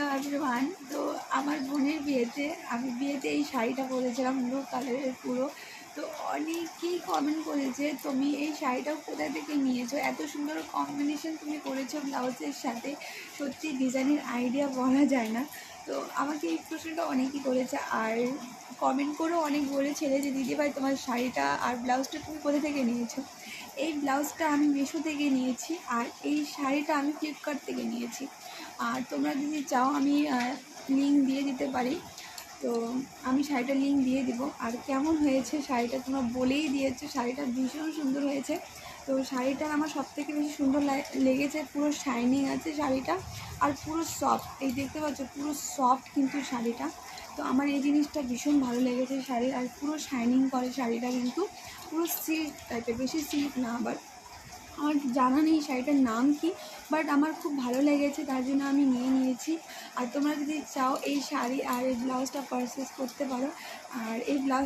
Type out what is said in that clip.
Hello everyone তো আমার বোনের বিয়েতে, আমি বিয়েতে এই শাড়িটা পরেছিলাম ব্লু কালারের পুরো। তো অনেকেই কমেন্ট করেছে, তুমি এই শাড়িটাও কোথা থেকে নিয়েছো? এত সুন্দর কম্বিনেশন তুমি করেছ ব্লাউজের সাথে। সত্যি ডিজাইনের আইডিয়া বলা যায় না। তো আমাকে এই প্রশ্নটা অনেকেই করেছে। আর কমেন্ট করেও অনেক বলেছিলে যে, দিদিভাই, তোমার শাড়িটা আর ব্লাউজটা তুমি কোথা থেকে নিয়েছো? এই ব্লাউজটা আমি মিশো থেকে নিয়েছি আর এই শাড়িটা আমি ফ্লিপকার্ট থেকে নিয়েছি। আর তোমরা যদি চাও, আমি লিঙ্ক দিয়ে দিতে পারি। তো আমি শাড়িটা লিঙ্ক দিয়ে দিব। আর কেমন হয়েছে শাড়িটা? তোমরা বলেই দিয়েছ, শাড়িটা ভীষণ সুন্দর হয়েছে। তো শাড়িটা আমার সব থেকে বেশি সুন্দর লেগেছে, পুরো শাইনিং আছে শাড়িটা, আর পুরো সফট এই দেখতে পাচ্ছ, পুরো সফট কিন্তু শাড়িটা। তো আমার এই জিনিসটা ভীষণ ভালো লেগেছে শাড়ির, আর পুরো শাইনিং করে শাড়িটা কিন্তু, পুরো সিল্ক টাইপের বেশি সিল্ক না আবার আমার জানা নেই শাড়িটার নাম কি বাট আমার খুব ভালো লেগেছে, তার জন্য আমি নিয়ে নিয়েছি। আর তোমরা যদি চাও এই শাড়ি আর এই ব্লাউজটা পারচেস করতে পারো, আর এই ব্লাউজ